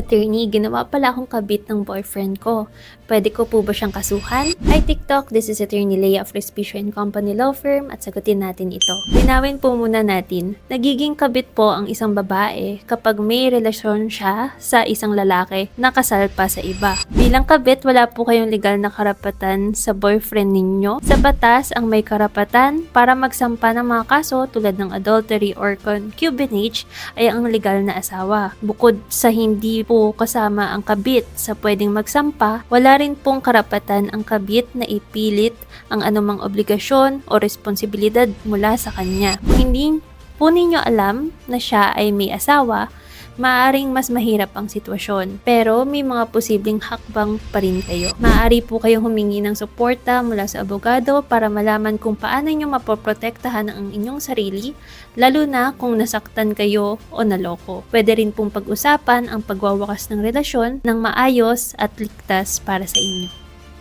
Attorney, ginawa pala akong kabit ng boyfriend ko. Pwede ko po ba siyang kasuhan? Hi TikTok, this is Attorney Leia of Respicio and Company Law Firm at sagutin natin ito. Linawin po muna natin, nagiging kabit po ang isang babae kapag may relasyon siya sa isang lalaki na kasal pa sa iba. Bilang kabit, wala po kayong legal na karapatan sa boyfriend ninyo. Sa batas, ang may karapatan para magsampa ng mga kaso tulad ng adultery or concubinage ay ang legal na asawa. Bukod sa hindi po kasama ang kabit sa pwedeng magsampa, wala rin pong karapatan ang kabit na ipilit ang anumang obligasyon o responsibilidad mula sa kanya. Kung hindi po ninyo alam na siya ay may asawa, maaring mas mahirap ang sitwasyon. Pero may mga posibleng hakbang pa rin kayo. Maaari po kayong humingi ng suporta mula sa abogado para malaman kung paano nyo mapoprotektahan ang inyong sarili, lalo na kung nasaktan kayo o naloko. Pwede rin pong pag-usapan ang pagwawakas ng relasyon ng maayos at ligtas para sa inyo.